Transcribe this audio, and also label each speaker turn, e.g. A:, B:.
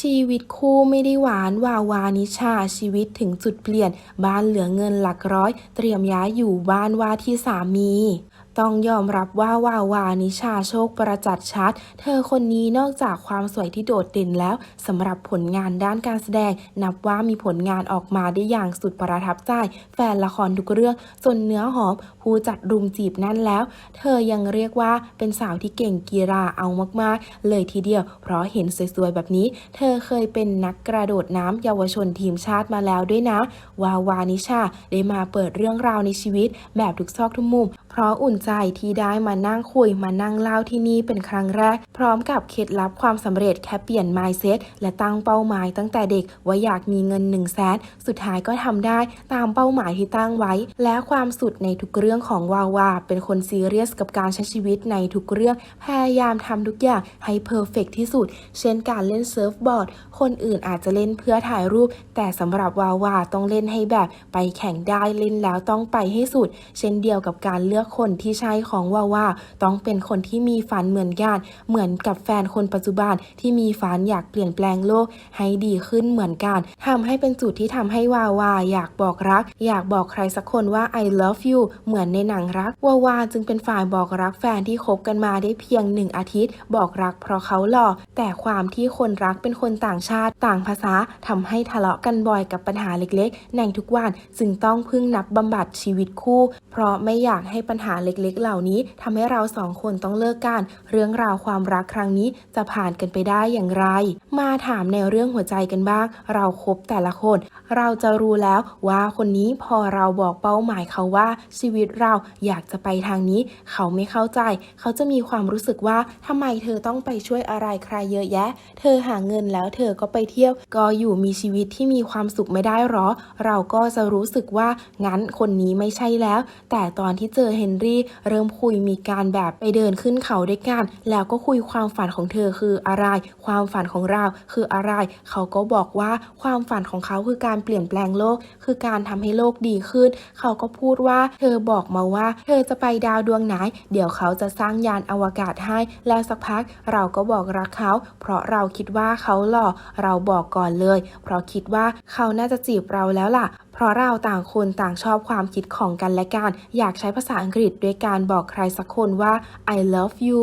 A: ชีวิตคู่ไม่ได้หวานวาวานิชาชีวิตถึงจุดเปลี่ยน บ้านเหลือเงินหลักร้อย เตรียมย้ายอยู่บ้านว่าที่สามี ต้องยอมรับว่าวาวานิชาโชคประจัดชัด เธอคนนี้นอกจากความสวยที่โดดเด่นแล้วสำหรับผลงานด้านการแสดง นับว่ามีผลงานออกมาได้อย่างสุดประทับใจ แฟนละครทุกเรื่องจนเนื้อหอม ผู้จัดรุมจีบนั่นแล้ว เธอยังเรียกว่าเป็นสาวที่เก่งกีฬาเอามากๆ เลยทีเดียว เพราะเห็นสวยๆแบบนี้ เธอเคยเป็นนักกระโดดน้ำเยาวชนทีมชาติมาแล้วด้วยนะ วาวานิชาได้มาเปิดเรื่องราวในชีวิตแบบทุกซอกทุกมุม เพราะอุ่นใจที่ได้มานั่งคุยมานั่งเล่าที่นี่เป็นครั้งแรก พร้อมกับเคล็ดลับความสำเร็จแค่เปลี่ยน mindset และตั้งเป้าหมายตั้งแต่เด็กว่าอยากมีเงิน1นึ่งแสนสุดท้ายก็ทำได้ตามเป้าหมายที่ตั้งไว้ และความสุดในทุกเรื่องของวาวาเป็นคนซีเรียสกับการใช้ชีวิตในทุกเรื่องพยายามทำทุกอย่างให้เพอร์เฟกที่สุด เช่นการเล่นเซิร์ฟบอร์ด คนอื่นอาจจะเล่นเพื่อถ่ายรูป แต่สำหรับวาวาต้องเล่นให้แบบไปแข่งได้เล่นแล้วต้องไปให้สุด เช่นเดียวกับการเลือกคนที่ใช่ของวาวาต้องเป็นคนที่มีฝันเหมือนกันเหมือนกับแฟนคนปัจจุบันที่มีฝันอยากเปลี่ยนแปลงโลกให้ดีขึ้นเหมือนกันทำให้เป็นจุดที่ทำให้วาวาอยากบอกรัก อยากบอกใครสักคนว่า I love you เหมือนในหนังรักวาวาจึงเป็นฝ่ายบอกรักแฟนที่คบกันมาได้เพียงหนึ่งอาทิตย์ บอกรักเพราะเขาหล่อแต่ความที่คนรักเป็นคนต่างชาติต่างภาษาทำให้ทะเลาะกันบ่อยกับปัญหาเล็กๆ ในทุกวันจึงต้องพึ่งนับบำบัดชีวิตคู่ เพราะไม่อยากให้ปัญัญหาเล็กๆ เหล่านี้ทำให้เราสองคนต้องเลิกกัน เรื่องราวความรักครั้งนี้จะผ่านกันไปได้อย่างไร มาถามในเรื่องหัวใจกันบ้าง เราครบแต่ละคน เราจะรู้แล้วว่าคนนี้พอเราบอกเป้าหมายเขาว่าชีวิตเราอยากจะไปทางนี้ เขาไม่เข้าใจ เขาจะมีความรู้สึกว่าทำไมเธอต้องไปช่วยอะไรใครเยอะแยะ เธอหาเงินแล้วเธอก็ไปเที่ยว ก็อยู่มีชีวิตที่มีความสุขไม่ได้หรอ เราก็จะรู้สึกว่างั้นคนนี้ไม่ใช่แล้ว แต่ตอนที่เจอเฮนรี่เริ่มคุยมีการแบบไปเดินขึ้นเขาด้วยกัน แล้วก็คุยความฝันของเธอคืออะไร ความฝันของเราคืออะไร เขาก็บอกว่าความฝันของเขาคือการเปลี่ยนแปลงโลก คือการทำให้โลกดีขึ้น เขาก็พูดว่าเธอบอกมาว่า เธอจะไปดาวดวงไหน เดี๋ยวเขาจะสร้างยานอวกาศให้ แล้วสักพักเราก็บอกรักเขา เพราะเราคิดว่าเขาหล่อ เราบอกก่อนเลย เพราะคิดว่าเขาน่าจะจีบเราแล้วล่ะเพราะเราต่างคนต่างชอบความคิดของกันและกัน อยากใช้ภาษาอังกฤษด้วยการบอกใครสักคนว่า I love you